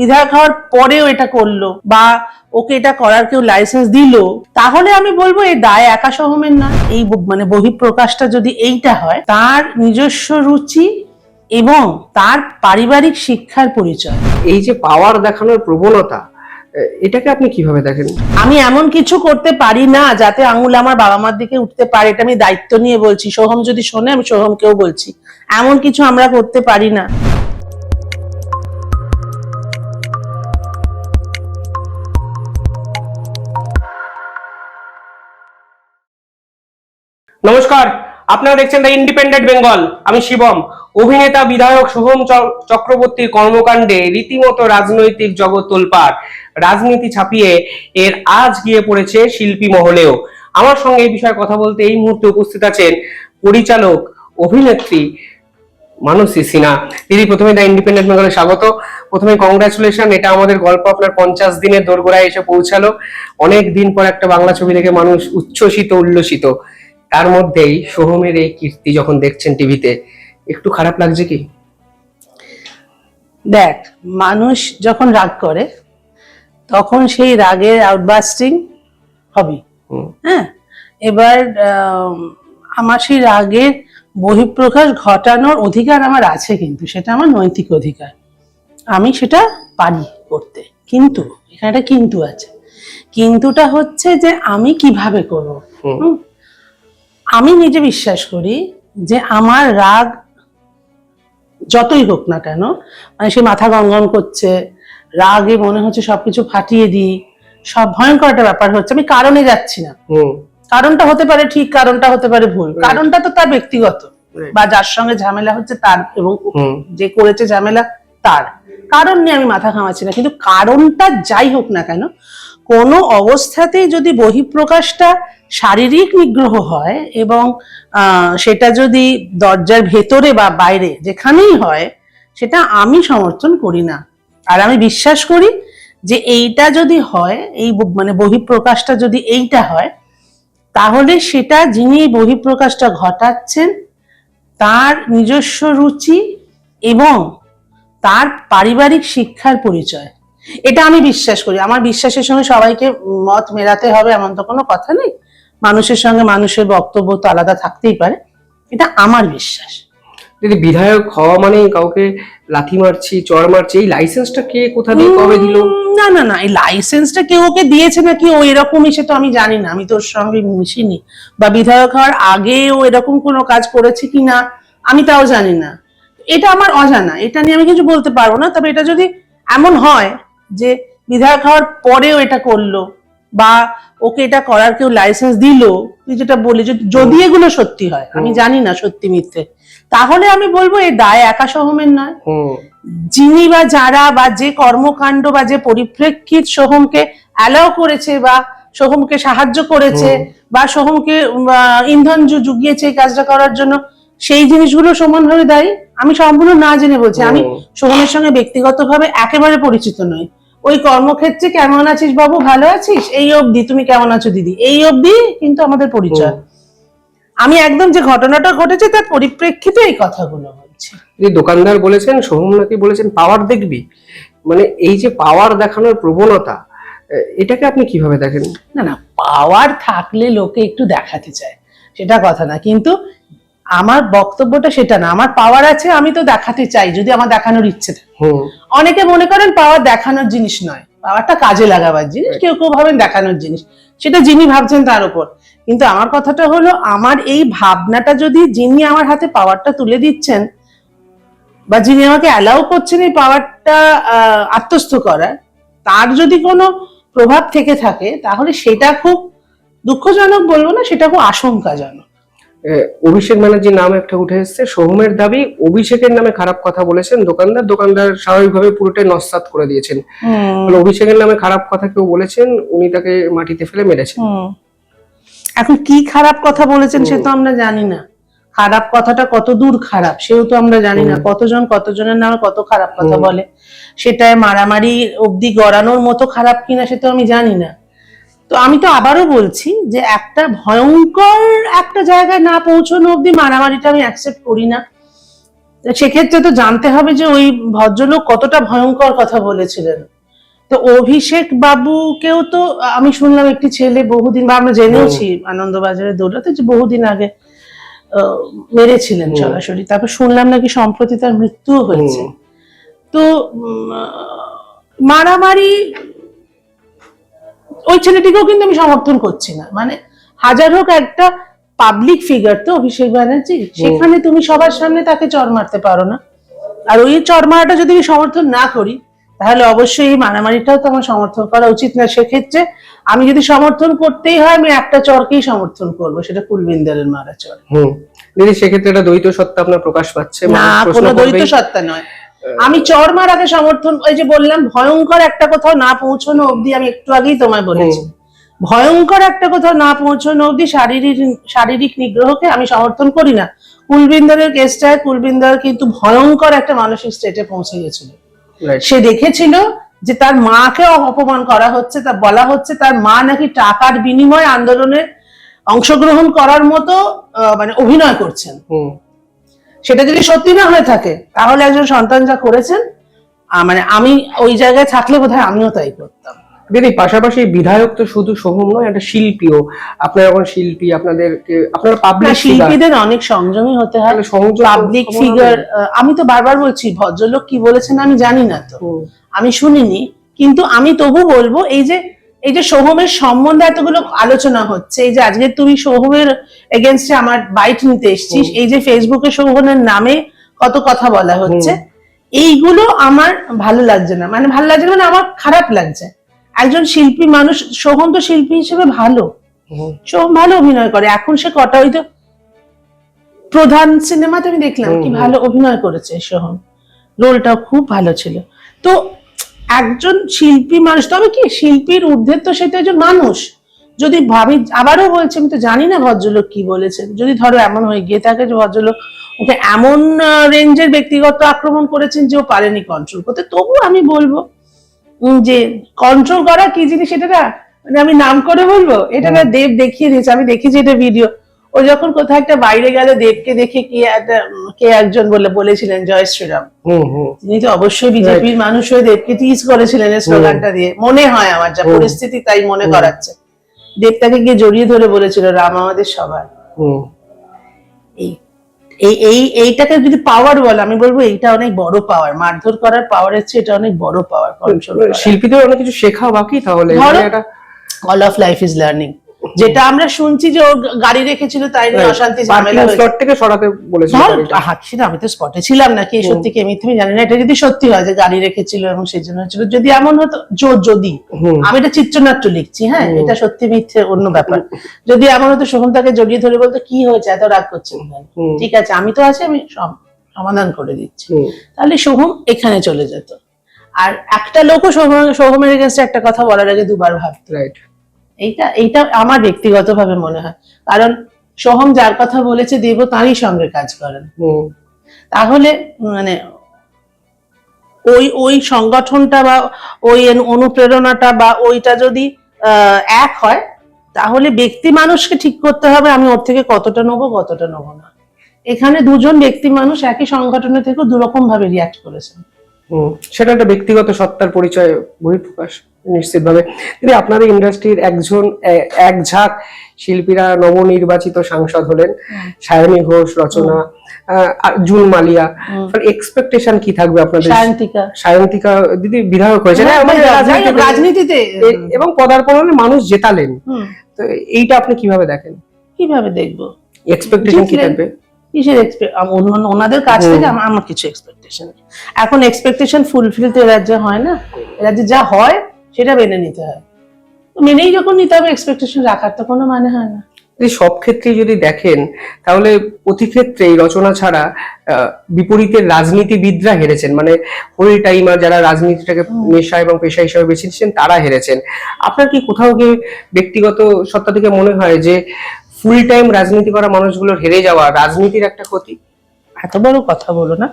বিধায়ক হওয়ার পরেও এটা করল বা ওকে এটা করার কেউ লাইসেন্স দিল তাহলে আমি বলব এই দায় একা সহমের না। এই মানে বহিঃপ্রকাশটা যদি এইটা হয় তার নিজস্ব রুচি এবং তার পারিবারিক শিক্ষার পরিচয়। এই যে পাওয়ার দেখানোর প্রবণতা এটাকে আপনি কীভাবে দেখেন? আমি এমন কিছু করতে পারি না যাতে আঙুল আমার বাবা মার দিকে উঠতে পারে এটা আমি দায়িত্ব নিয়ে বলছি। সোহম যদি শোনে আমি সোহমকেও বলছি। এমন কিছু আমরা করতে পারি না। নমস্কার, আপনারা দেখছেন দ্য ইন্ডিপেন্ডেন্ট বেঙ্গল আমি শিবম। অভিনেতা, বিধায়ক শুভম চক্রবর্তীর কর্মকাণ্ডে রীতিমতো রাজনৈতিক জগৎ তোলপাড়, রাজনীতি ছাপিয়ে এর আজ গিয়ে পড়েছে শিল্পী মহলেও। আমার সঙ্গে এই বিষয়ে কথা বলতে এই মুহূর্তে উপস্থিত আছেন পরিচালক, অভিনেত্রী মানসী সিনহা। দিদি, প্রথমে দ্য ইন্ডিপেন্ডেন্ট বেঙ্গলে স্বাগত। প্রথমে কংগ্রাচুলেশন এটা আমাদের গল্প আপনার পঞ্চাশ দিনের দোরগোড়ায় এসে পৌঁছালো। অনেক দিন পর একটা বাংলা ছবি দেখে মানুষ উচ্ছ্বসিত, উল্লসিত। তার মধ্যেই সোহমের এই কীর্তি যখন দেখছেন টিভিতে একটু খারাপ লাগছে কি? দেখ মানুষ যখন রাগ করে তখন সেই রাগের আউটবাস্টিং হবে। হ্যাঁ? এবার আম, আমার সেই রাগের বহিঃপ্রকাশ ঘটানোর অধিকার আমার আছে কিন্তু সেটা আমার নৈতিক অধিকার। আমি সেটা পারি করতে। কিন্তু এখানে একটা কিন্তু আছে। কিন্তুটা হচ্ছে যে আমি কীভাবে করব? আমি নিজে বিশ্বাস করি যে আমার রাগ যতই হোক না কেন মানে সে মাথা গনগন করছে রাগে মনে হচ্ছে সবকিছু ফাটিয়ে দিই সব ভয়ঙ্কর একটা ব্যাপার হচ্ছে। আমি কারণে যাচ্ছি না। কারণটা হতে পারে ঠিক কারণটা হতে পারে ভুল। কারণটা তো তার ব্যক্তিগত। বা যার সঙ্গে ঝামেলা হচ্ছে তার এবং যে করেছে ঝামেলা তার। কারণ নিয়ে আমি মাথা ঘামাচ্ছি না। কিন্তু কারণটা যাই হোক না কেন কোনো অবস্থাতেই যদি বহিঃপ্রকাশটা শারীরিক নিগ্রহ হয় এবং সেটা যদি দরজার ভেতরে বা বাইরে যেখানেই হয়, সেটা আমি সমর্থন করি না। আর আমি বিশ্বাস করি যে এইটা যদি হয়, এই মানে বহিঃপ্রকাশটা যদি এইটা হয়, তাহলে সেটা যিনি এই বহিঃপ্রকাশটা ঘটাচ্ছেন, তার নিজস্ব রুচি এবং তার পারিবারিক শিক্ষার পরিচয়। এটা আমি বিশ্বাস করি। আমার বিশ্বাসের সঙ্গে সবাইকে মত মেলাতে হবে এমন তো কোনো কথা নেই। মানুষের সঙ্গে মানুষের বক্তব্য তো আলাদা থাকতেই পারে। এটা আমার বিশ্বাস। দিদি বিধায়ক হওয়া মানে কাউকে লাথি মারছি চড় মারছি এই লাইসেন্সটা কে কোথা দিয়ে কবে দিল? না না না এই লাইসেন্সটা কেউ ওকে দিয়েছে নাকি ও এরকমই সে তো আমি জানি না। আমি তোর সঙ্গে মিশিনি। বা বিধায়ক হওয়ার আগে ও এরকম কোনো কাজ করেছে কিনা আমি তাও জানি না। এটা আমার অজানা। এটা নিয়ে আমি কিছু বলতে পারব না। তবে এটা যদি এমন হয় যে বিধায়ক হওয়ার পরেও এটা করল বা ওকে এটা করার কেউ লাইসেন্স দিল তুই যেটা বলি যদি এগুলো সত্যি হয় আমি। জানি না সত্যি মিথ্যে। তাহলে আমি বলব এই দায় একা সহমের নয়। যিনি বা যারা বা যে কর্মকাণ্ড বা যে পরিপ্রেক্ষিত সোহমকে অ্যালাউ করেছে বা সোহমকে সাহায্য করেছে বা সোহমকে ইন্ধন জুগিয়েছে এই কাজটা করার জন্য সেই জিনিসগুলো সমানভাবে দায়ী। আমি সম্পূর্ণ না জেনে বলছি। আমি সোহমের সঙ্গে ব্যক্তিগতভাবে একেবারে পরিচিত নই। ওই কর্মক্ষেত্রে কেমন আছিস বাবু? ভালো আছিস? এই অবধি। তুমি কেমন আছো দিদি? এই অবধি কিন্তু আমাদের পরিচয়। আমি একদম যে ঘটনাটা ঘটেছে তার পরিপ্রেক্ষিতে এই কথাগুলো বলছি। দিদি দোকানদার বলেছেন সোহম নাকি বলেছেন পাওয়ার দেখবি। মানে এই যে পাওয়ার দেখানোর প্রবণতা এটাকে আপনি কীভাবে দেখেন? না না পাওয়ার থাকলে লোকে একটু দেখাতে চায়। সেটা কথা না। কিন্তু আমার বক্তব্যটা সেটা না। আমার পাওয়ার আছে আমি তো দেখাতে চাই যদি আমার দেখানোর ইচ্ছে থাকে। অনেকে মনে করেন পাওয়ার দেখানোর জিনিস নয়। পাওয়ারটা কাজে লাগাবার জিনিস কেউ কেউ ভাবেন দেখানোর জিনিস। সেটা যিনি ভাবছেন তার উপর। কিন্তু আমার কথাটা হলো আমার এই ভাবনাটা যদি যিনি আমার হাতে পাওয়ারটা তুলে দিচ্ছেন বা যিনি আমাকে অ্যালাউ করছেন এই পাওয়ারটা আত্মস্থ করার তার যদি কোনো প্রভাব থেকে থাকে তাহলে সেটা খুব দুঃখজনক বলব না সেটা খুব আশঙ্কাজনক। অভিষেক ব্যানার্জির নাম একটা উঠে এসেছে। সোহমের দাবি অভিষেকের নামে খারাপ কথা বলেছেন দোকানদার। দোকানদার স্বাভাবিকভাবে পুরোটাই নস্বাত করে দিয়েছেন। অভিষেকের নামে খারাপ কথা কেউ বলেছেন উনি তাকে মাটিতে ফেলে মেরেছেন। এখন কি খারাপ কথা বলেছেন সে তো আমরা জানি না। খারাপ কথাটা কত দূর খারাপ সেও তো আমরা জানি না। কতজন কতজনের নামে কত খারাপ কথা বলে। সেটায় মারামারি অবধি গড়ানোর মতো খারাপ কিনা সে তো আমি জানি না। তো আমি তো আবারও বলছি যে একটা ভয়ঙ্কর একটা জায়গায় না পৌঁছানো অবধি মারামারিটা আমি অ্যাকসেপ্ট করি না। সেক্ষেত্রে তো জানতে হবে যে ওই ভদ্রলোক কতটা ভয়ঙ্কর কথা বলেছিলেন। তো অভিষেক বাবুকেও তো আমি শুনলাম একটি ছেলে বহুদিন বা আমরা জেনেওছি আনন্দবাজারে দৌড়াতে যে বহুদিন আগে মেরেছিলেন সরাসরি। তারপর শুনলাম নাকি সম্প্রতি তার মৃত্যুও হয়েছে। তো উম, মারামারি ওই ছেলেটিকেও কিন্তু আমি সমর্থন করছি না। মানে হাজার হোক একটা পাবলিক ফিগার তো অভিষেক ব্যানার্জি সেখানে তুমি সবার সামনে তাকে চর মারতে পারো না। আর ওই চর মারাটা যদি আমি সমর্থন না করি তাহলে অবশ্যই এই মারামারিটাও তো আমার সমর্থন করা উচিত না। সেক্ষেত্রে আমি যদি সমর্থন করতেই হয় আমি একটা চরকেই সমর্থন করব সেটা কুলবিন্দারের মারা চর। হুম। দিদি সেক্ষেত্রে একটা দ্বৈত সত্তা আপনার প্রকাশ পাচ্ছে? না কোনো দ্বৈত সত্তা নয়। আমি চর মারাকে সমর্থন ওই যে বললাম ভয়ঙ্কর একটা কোথাও না পৌঁছানো অবধি আমি একটু আগেই তোমায় বলেছি। ভয়ঙ্কর একটা কোথাও না পৌঁছানো অবধি শারীরিক শারীরিক নিগ্রহকে আমি সমর্থন করি না। কুলবিন্দারের কেসটায় কুলবিন্দার কিন্তু ভয়ঙ্কর একটা মানসিক স্টেটে পৌঁছে গেছিল। সে দেখেছিল যে তার মাকে অপমান করা হচ্ছে তা বলা হচ্ছে তার মা নাকি টাকার বিনিময়ে আন্দোলনে অংশগ্রহণ করার মতো আহ, মানে অভিনয় করছেন। সেটা যদি সত্যি না হয়ে থাকে তাহলে একজন সন্তান যা করেছেন মানে আমি ওই জায়গায় থাকলে বোধহয় আমিও তাই করতাম। দিদি পাশাপাশি বিধায়ক তো শুধু সোহম নয় একটা শিল্পীও আপনার এখন শিল্পী আপনাদেরকে আপনার পাবলিক শিল্পীদের অনেক সংযমী হতে হয়। পাবলিক ফিগার আমি তো বারবার বলছি ভদ্রলোক কি বলেছেন আমি জানি না তো। আমি শুনিনি কিন্তু আমি তবু বলব এই যে এই যে সোহমের সম্বন্ধে এতগুলো আলোচনা হচ্ছে এই যে আজকে তুমি সোহমের এগেনস্টে আমার বাইট নিতে এসছিস এই যে ফেসবুকে সোহমের নামে কত কথা বলা হচ্ছে এইগুলো আমার ভালো লাগছে না। মানে ভালো লাগছে মানে আমার খারাপ লাগছে। একজন শিল্পী মানুষ সোহম তো শিল্পী হিসেবে ভালো। সোহম ভালো অভিনয় করে। এখন সে কটা ওই তো প্রধান সিনেমাতে আমি দেখলাম কি। ভালো অভিনয় করেছে সোহম রোলটাও খুব ভালো ছিল। তো একজন শিল্পী মানুষ তবে কি শিল্পীর ঊর্ধ্বে তো সেটা একজন মানুষ? যদি ভাবি আবারও বলছি আমি তো জানি না ভদ্রলোক কি বলেছেন। যদি ধরো এমন হয়ে গিয়ে থাকে যে ভদ্রলোক ওকে এমন রেঞ্জের ব্যক্তিগত আক্রমণ করেছেন যে ও পারেনি কন্ট্রোল করতে তবু আমি বলব উম, যে কন্ট্রোল করা কি জিনিস? এটা না মানে আমি নাম করে বলব? এটা না দেব দেখিয়ে দিয়েছে। আমি দেখেছি এটা ভিডিও ও যখন কোথাও একটা বাইরে গেলে দেবকে দেখে কি একটা কে একজন বলে বলেছিলেন জয় শ্রীরাম। তিনি তো অবশ্যই বিজেপির মানুষ হয়ে দেবকে টিজ করেছিলেন এই স্লোগানটা দিয়ে। মনে হয় আমার যা পরিস্থিতি তাই মনে করাচ্ছে। দেব তাকে গিয়ে জড়িয়ে ধরে বলেছিল রাম আমাদের সবার। হুম। এই এই এই এইটাকে যদি পাওয়ার বলে আমি বলব এইটা অনেক বড় পাওয়ার মারধর করার পাওয়ারের চেয়ে এটা অনেক বড় পাওয়ার শিল্পীদের অনেক কিছু শেখা বাকি তাহলে all of life is learning যেটা আমরা শুনছি যে ও গাড়ি রেখেছিল তাই নিয়ে অশান্তি ঝামেলা স্লট থেকে সরাতে বলেছিল হাঁটছি না আমি তো স্পটে ছিলাম না কি সত্যি কি মিথ্যে আমি জানি না এটা যদি সত্যি হয় যে গাড়ি রেখেছিল এবং সেই জন্য হচ্ছিল যদি এমন হতো যদি। আমি এটা চিত্রনাট্য লিখছি হ্যাঁ এটা সত্যি মিথ্যে অন্য ব্যাপার। যদি এমন হতো শোভন তাকে জড়িয়ে ধরে বলতো কি হয়েছে? এত রাগ করছেন কেন?" ঠিক আছে আমি তো আছি আমি সম- সমাধান করে দিচ্ছি। তাহলে সোহম এখানে চলে যেত। আর একটা লোকও সোহম- সোহমের কাছে একটা কথা বলার আগে দুবার ভাবতো। রাইট এইটা এইটা আমার ব্যক্তিগতভাবে মনে হয়। কারণ সোহম যার কথা বলেছে দেব তারই সঙ্গে কাজ করেন। তাহলে মানে ওই ওই সংগঠনটা বা ওই অনুপ্রেরণাটা বা ওইটা যদি আহ, এক হয় তাহলে ব্যক্তি মানুষকে ঠিক করতে হবে আমি ওর থেকে কতটা নেব কতটা নেব না। এখানে দুজন ব্যক্তি মানুষ একই সংগঠনে থেকেও দুরকম ভাবে রিয়াক্ট করেছেন। সেটা একটা ব্যক্তিগত সত্তার পরিচয় বহিঃপ্রকাশ নিশ্চিতভাবে। যদি আপনাদের ইন্ডাস্ট্রির একজন এক ঝাঁক শিল্পীরা নবনির্বাচিত সাংসদ হলেন। সায়নী ঘোষ রচনা জুন মালিয়া। এক্সপেকটেশন কি থাকবে আপনাদের? সায়ন্তিকা। সায়ন্তিকা দিদি বিধায়ক হয়েছে হ্যাঁ, হোক, রাজনীতিতে- এবং পদার্পণ হলে মানুষ জেতালেন। তো এইটা আপনি কীভাবে দেখেন? কীভাবে দেখব? এক্সপেকটেশন কি। থাকবে? কিসের অন্য- ওনাদের কাছ থেকে আমার কিছু এক্সপেকটেশন এখন এক্সপেকটেশন ফুলফিল তো রাজ্যে হয় না? রাজ্যে যা হয় সেটা মেনে নিতে হয়। মেনেই যখন নিতে হবে এক্সপেকটেশন রাখার তো কোনো মানে হয় না। যদি সব ক্ষেত্রেই যদি দেখেন তাহলে প্রতি ক্ষেত্রেই রচনা ছাড়া বিপরীতের রাজনীতিবিদরা হেরেছেন। মানে হোল টাইমার যারা রাজনীতিটাকে নেশা এবং পেশা হিসেবে বেছে নিচ্ছেন তারা হেরেছেন। আপনার কি কোথাও গিয়ে ব্যক্তিগত সত্তা থেকে মনে হয় যে ফুল টাইম রাজনীতি করা মানুষগুলোর হেরে যাওয়া রাজনীতির একটা ক্ষতি। এত বড় কথা বলো না।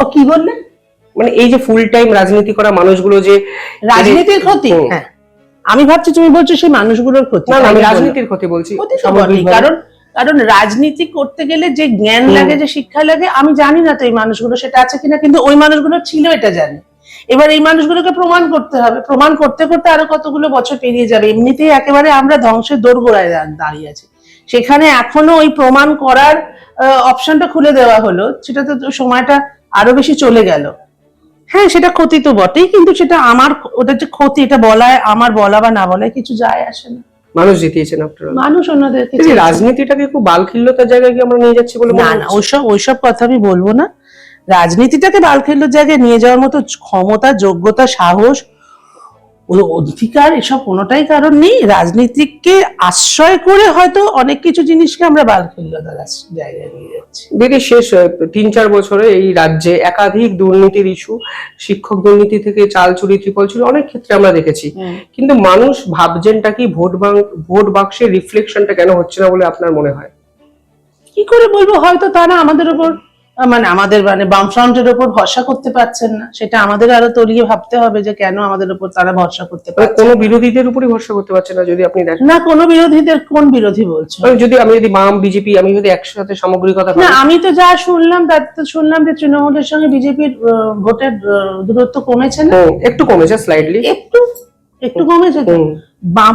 ও কি বললে? মানে এই যে ফুল টাইম রাজনীতি করা মানুষগুলো যে রাজনীতির ক্ষতি? হ্যাঁ। আমি ভাবছি তুমি বলছো সেই মানুষগুলোর ক্ষতি। না আমি রাজনীতির ক্ষতি বলছি। কারণ কারণ রাজনীতি করতে গেলে যে জ্ঞান লাগে যে শিক্ষা লাগে আমি জানি না তো এই মানুষগুলো সেটা আছে কিনা কিন্তু ওই মানুষগুলো ছিল এটা জানি। এবার এই মানুষগুলোকে প্রমাণ করতে হবে। প্রমাণ করতে করতে আরও কতগুলো বছর পেরিয়ে যাবে। এমনিতেই একেবারে আমরা ধ্বংসের দোরগোড়ায় দাঁড়িয়ে আছি। সেখানে এখনও ওই প্রমাণ করার অপশনটা খুলে দেওয়া হলো। সেটা তো সময়টা আরও বেশি চলে গেল। হ্যাঁ সেটা ক্ষতি তো বটেই কিন্তু সেটা আমার ওটা যে ক্ষতি এটা বলায় আমার বলা বা না বলায় কিছু যায় আসে না। মানুষ জিতিয়েছেন আপনারা মানুষ চেয়েছে। রাজনীতিটাকে খুব বালখিল্যতার জায়গায় কি আমরা নিয়ে যাচ্ছি বলে না না ওইসব ওইসব কথা আমি বলব না। রাজনীতিটাকে বালখেল্যর জায়গায় নিয়ে যাওয়ার মতো ক্ষমতা যোগ্যতা সাহস অধিকার এসব কোনোটাই কারণ নেই। রাজনীতিকে আশ্রয় করে হয়তো অনেক কিছু জিনিসকে আমরা বালখেল্যতার জায়গায় নিয়ে যাচ্ছি। শেষ তিন চার বছরে এই রাজ্যে একাধিক দুর্নীতির ইস্যু শিক্ষক দুর্নীতি থেকে চাল চুরি ত্রিপল চুরি অনেক ক্ষেত্রে আমরা দেখেছি। কিন্তু মানুষ ভাবছেনটা কি ভোট ভোট বাক্সের রিফ্লেকশনটা কেন হচ্ছে না বলে আপনার মনে হয়? কি করে বলব? হয়তো তারা আমাদের উপর মানে আমাদের মানে বাম বামফ্রন্টের উপর ভরসা করতে পারছেন না। সেটা আমাদের আরও তলিয়ে ভাবতে হবে যে কেন আমাদের উপর তারা ভরসা করতে মানে পারছে কোনো বিরোধীদের উপরই ভরসা করতে পারছে না যদি আপনি দেখেন। না কোনো বিরোধীদের কোন বিরোধী বলছো মানে যদি আমি যদি বাম বিজেপি আমি যদি একসাথে সামগ্রিকতা না আমি তো যা শুনলাম তার তো শুনলাম যে তৃণমূলের সঙ্গে বিজেপির ভোটের দূরত্ব কমেছে না? একটু কমেছে স্লাইডলি একটু একটু কমেছে তো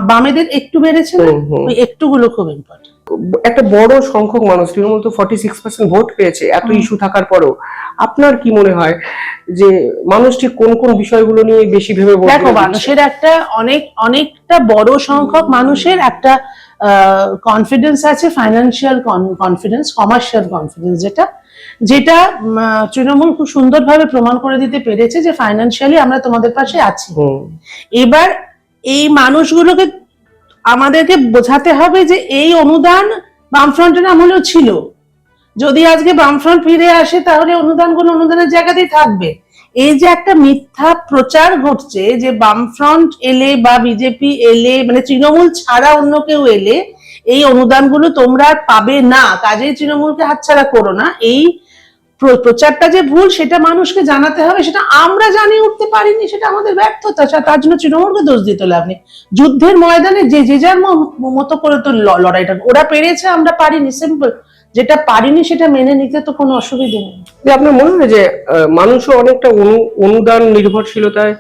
বামেদের একটু বেড়েছে না। ওই একটুগুলো খুব ইম্পর্টেন্ট একটা বড় সংখ্যক মানুষ তৃণমূল তো ফর্টি সিক্স পার্সেন্ট ভোট পেয়েছে এত ইস্যু থাকার পরও। আপনার কি মনে হয় যে মানুষটি ঠিক কোন কোন বিষয়গুলো নিয়ে বেশি ভেবে দেখো মানুষের একটা অনেক অনেকটা বড় সংখ্যক মানুষের একটা কনফিডেন্স আছে ফাইন্যান্সিয়াল কনফিডেন্স কমার্শিয়াল কনফিডেন্স যেটা যেটা তৃণমূল খুব সুন্দরভাবে প্রমাণ করে দিতে পেরেছে যে ফাইন্যান্সিয়ালি আমরা তোমাদের পাশে আছি। এবার এই মানুষগুলোকে আমাদেরকে বোঝাতে হবে যে এই অনুদান বামফ্রন্টের আমলেও ছিল। যদি আজকে বামফ্রন্ট ফিরে আসে তাহলে অনুদানগুলো অনুদানের জায়গাতেই থাকবে। এই যে একটা মিথ্যা প্রচার ঘটছে যে বামফ্রন্ট এলে বা বিজেপি এলে মানে তৃণমূল ছাড়া অন্য কেউ এলে, এই অনুদানগুলো তোমরা পাবে না। কাজেই তৃণমূলকে হাতছাড়া করো না। এই প্রচারটা যে ভুল, সেটা মানুষকে জানাতে হবে, সেটা আমরা জানিয়ে উঠতে পারিনি, সেটা আমাদের ব্যর্থতা তার জন্য তৃণমূলকে দোষ দিতে নেই। যুদ্ধের ময়দানে যে যে যার মতো করে তো লড়াইটা, ওরা পেরেছে, আমরা পারিনি সিম্পল যেটা পারিনি সেটা মেনে নিতে তো কোনো অসুবিধা নেই। যে আপনার মনে হয় যে মানুষও অনেকটা অনু- অনুদান নির্ভরশীলতায়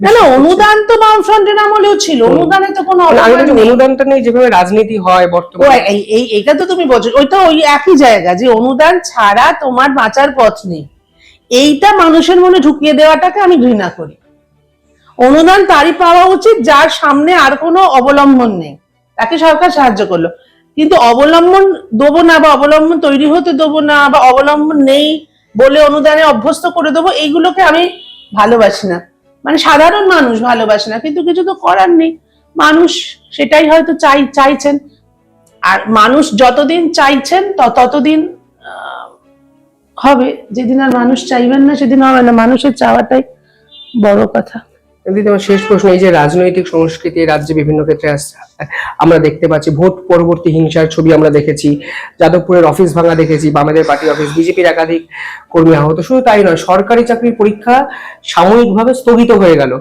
না না অনুদান তো বামফ্রন্টের আমলেও ছিল অনুদানে তো কোনো মানে। অনুদানটা নেই যেভাবে রাজনীতি হয় বর্তমানে। এই এই এটা তো তুমি বলছো ওইটা ওই একই জায়গা যে অনুদান ছাড়া তোমার বাঁচার পথ নেই। এইটা মানুষের মনে ঢুকিয়ে দেওয়াটাকে আমি ঘৃণা করি। অনুদান তারই পাওয়া উচিত যার সামনে আর কোনো অবলম্বন নেই। তাকে সরকার সাহায্য করল। কিন্তু অবলম্বন দেবো না বা অবলম্বন তৈরি হতে দেবো না বা অবলম্বন নেই বলে অনুদানে অভ্যস্ত করে দেবো, এইগুলোকে আমি ভালোবাসি না। মানে সাধারণ মানুষ ভালোবাসে না, কিন্তু কিছু তো করার নেই। মানুষ সেটাই হয়তো চাই চাইছেন। আর মানুষ যতদিন চাইছেন ততদিন হবে। যেদিন আর মানুষ চাইবেন না, সেদিন হবে না। মানুষের চাওয়াটাই বড় কথা। দিদি আমার শেষ প্রশ্ন এই যে রাজনৈতিক সংস্কৃতি রাজ্যে বিভিন্ন ক্ষেত্রে আমরা দেখতে পাচ্ছি ভোট পরবর্তী হিংসার ছবি আমরা দেখেছি যাদবপুরের অফিস ভাঙা দেখেছি বামেদের পার্টি অফিস বিজেপির একাধিক কর্মী আহত শুধু তাই নয় সরকারি চাকরির পরীক্ষা সাময়িকভাবে স্থগিত হয়ে গেল।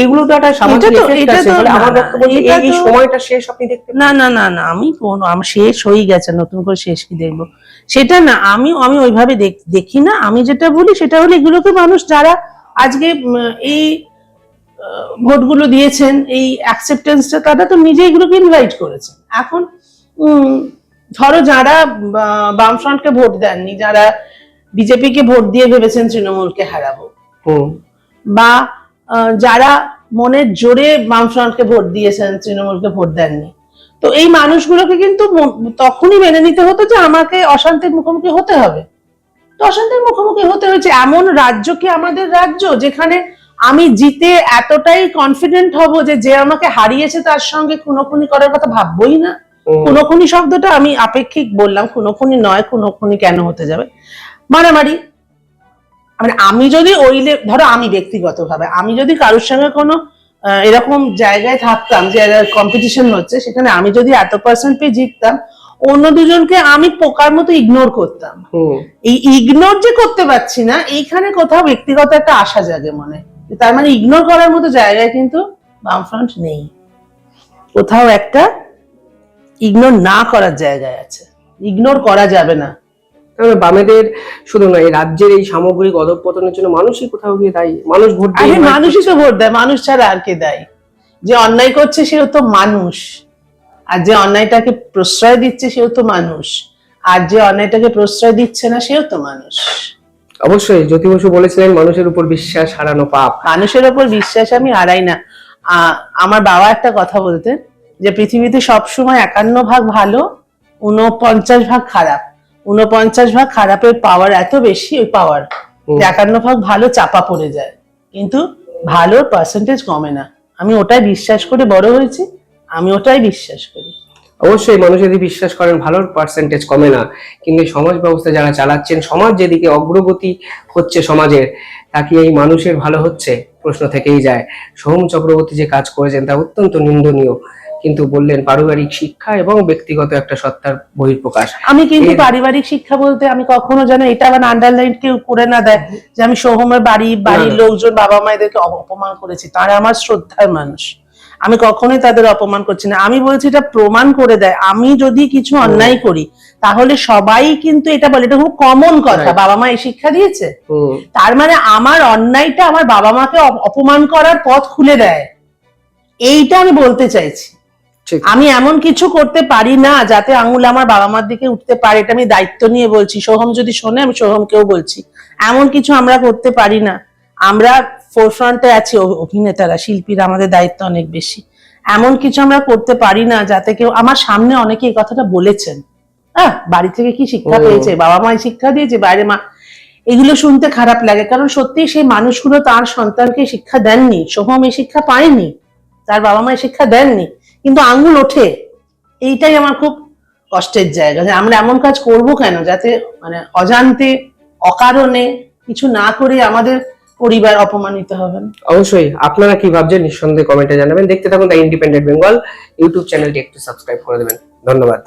এগুলো তো একটা সামাজিক আমার বক্তব্য এই- সময়টা শেষ আপনি দেখতে না না না না আমি কোন আমার শেষ হয়ে গেছে নতুন করে শেষ কি দেখব? সেটা না আমি আমি ওইভাবে দেখ- দেখি না আমি যেটা বলি সেটা হলো এগুলোকে মানুষ যারা আজকে এই ভোটগুলো দিয়েছেন এই অ্যাকসেপ্টেন্সটা তারা তো নিজে এগুলোকে ইনভাইট করেছেন এখন ধরো যারা বামফ্রন্টকে ভোট দেননি যারা বিজেপিকে ভোট দিয়ে ভেবেছেন তৃণমূলকে হারাবো বা যারা মনের জোরে বামফ্রন্টকে ভোট দিয়েছেন তৃণমূলকে ভোট দেননি তো এই মানুষগুলোকে কিন্তু তখনই মেনে নিতে হতো যে আমাকে অশান্তির মুখোমুখি হতে হবে। তো অশান্তির মুখোমুখি হতে হয়েছে। এমন রাজ্য কি আমাদের রাজ্য যেখানে আমি জিতে এতটাই কনফিডেন্ট হব যে যে আমাকে হারিয়েছে তার সঙ্গে খুনোখুনি করার কথা ভাববোই না। খুনোখুনি শব্দটা আমি আপেক্ষিক বললাম খুনোখুনি নয় খুনোখুনি কেন হতে যাবে? মারামারি। মানে আমি যদি ওই ধরো আমি ব্যক্তিগতভাবে আমি যদি কারোর সঙ্গে কোনো এরকম জায়গায় থাকতাম যে কম্পিটিশন হচ্ছে সেখানে আমি যদি এত পার্সেন্ট পেয়ে জিততাম অন্য দুজনকে আমি পোকার মতো ইগনোর করতাম। এই ইগনোর যে করতে পারছি না এইখানে কোথাও ব্যক্তিগত একটা আশা জাগে মনে। তার মানে ইগনোর করার মতো জায়গায় কিন্তু বামফ্রন্ট নেই। কোথাও একটা ইগনোর না করার জায়গায় আছে। ইগনোর করা যাবে না। তাহলে বামেদের শুধু নয় এই রাজ্যের এই সামগ্রিক অধঃপতনের জন্য মানুষই কোথাও গিয়ে দায়ী? মানুষ ভোট দিয়ে মানুষই তো ভোট দেয় মানুষ ছাড়া আর কে দেয়? যে অন্যায় করছে সেও তো মানুষ। আর যে অন্যায়টাকে প্রশ্রয় দিচ্ছে সেও তো মানুষ। আর যে অন্যায়টাকে প্রশ্রয় দিচ্ছে না সেও তো মানুষ। অবশ্যই জ্যোতি বসু বলেছিলেন মানুষের উপর বিশ্বাস হারানো পাপ। মানুষের উপর বিশ্বাস আমি হারাই না। আমার বাবা একটা কথা বলতেন যে পৃথিবীতে সবসময় একান্ন ভাগ ভালো উনপঞ্চাশ ভাগ খারাপ। উনপঞ্চাশ ভাগ খারাপের পাওয়ার এত বেশি ওই পাওয়ার। একান্ন ভাগ ভালো চাপা পড়ে যায়। কিন্তু ভালোর পার্সেন্টেজ কমে না। আমি ওটাই বিশ্বাস করে বড় হয়েছি আমি ওটাই বিশ্বাস করি। অবশ্যই মানুষ যদি বিশ্বাস করেন ভালোর পার্সেন্টেজ কমে না। কিন্তু সমাজ ব্যবস্থা যারা চালাচ্ছেন সমাজ যেদিকে অগ্রগতি হচ্ছে সমাজের তা কি এই মানুষের ভালো হচ্ছে প্রশ্ন থেকেই যায়। সোহম চক্রবর্তী যে কাজ করেছেন তা অত্যন্ত নিন্দনীয়। কিন্তু বললেন পারিবারিক শিক্ষা এবং ব্যক্তিগত একটা সত্তার বহিঃপ্রকাশ। আমি কিন্তু পারিবারিক শিক্ষা বলতে আমি কখনো যেন এটা আবার আন্ডারলাইন কেউ করে না দেয় যে আমি সোহমের বাড়ি বাড়ির লোকজন বাবা মায়েদেরকে অপ- অপমান করেছি। তারা আমার শ্রদ্ধার মানুষ। আমি কখনোই তাদের অপমান করছি না। আমি বলছি এটা প্রমাণ করে দেয়। আমি যদি কিছু অন্যায় করি তাহলে সবাই কিন্তু এটা বলে। এটা খুব কমন কথা। বাবা মা এই শিক্ষা দিয়েছে। তার মানে আমার অন্যায়টা আমার বাবা মাকে অপ- অপমান করার পথ খুলে দেয়। এইটা আমি বলতে চাইছি। আমি এমন কিছু করতে পারি না যাতে আঙুল আমার বাবা মার দিকে উঠতে পারে। এটা আমি দায়িত্ব নিয়ে বলছি। সোহম যদি শোনে আমি সোহমকেও বলছি। এমন কিছু আমরা করতে পারি না। আমরা ফোরফ্রন্টে আছি অভিনেতারা শিল্পীরা আমাদের দায়িত্ব অনেক বেশি। এমন কিছু আমরা করতে পারি না যাতে কেউ আমার সামনে অনেকে এই কথাটা বলেছেন। হ্যাঁ বাড়ি থেকে কি শিক্ষা পেয়েছে? বাবা মা শিক্ষা দিয়েছে বাইরে মা এগুলো শুনতে খারাপ লাগে। কারণ সত্যি সেই মানুষগুলো তার সন্তানকে শিক্ষা দেননি। সোহম এই শিক্ষা পায়নি। তার বাবা মা শিক্ষা দেননি। কিন্তু আঙ্গুল ওঠে। এইটাই আমার খুব কষ্টের জায়গা। যে আমরা এমন কাজ করব কেন? যাতে মানে অজান্তে অকারণে কিছু না করে আমাদের পরিবার অপমানিত হবেন। অবশ্যই, আপনারা কি ভাবছেন নিঃসন্দেহে কমেন্টে জানাবেন। দেখতে থাকুন দ্য ইন্ডিপেন্ডেন্ট বেঙ্গল ইউটিউব চ্যানেলটি একটু সাবস্ক্রাইব করে দেবেন। ধন্যবাদ।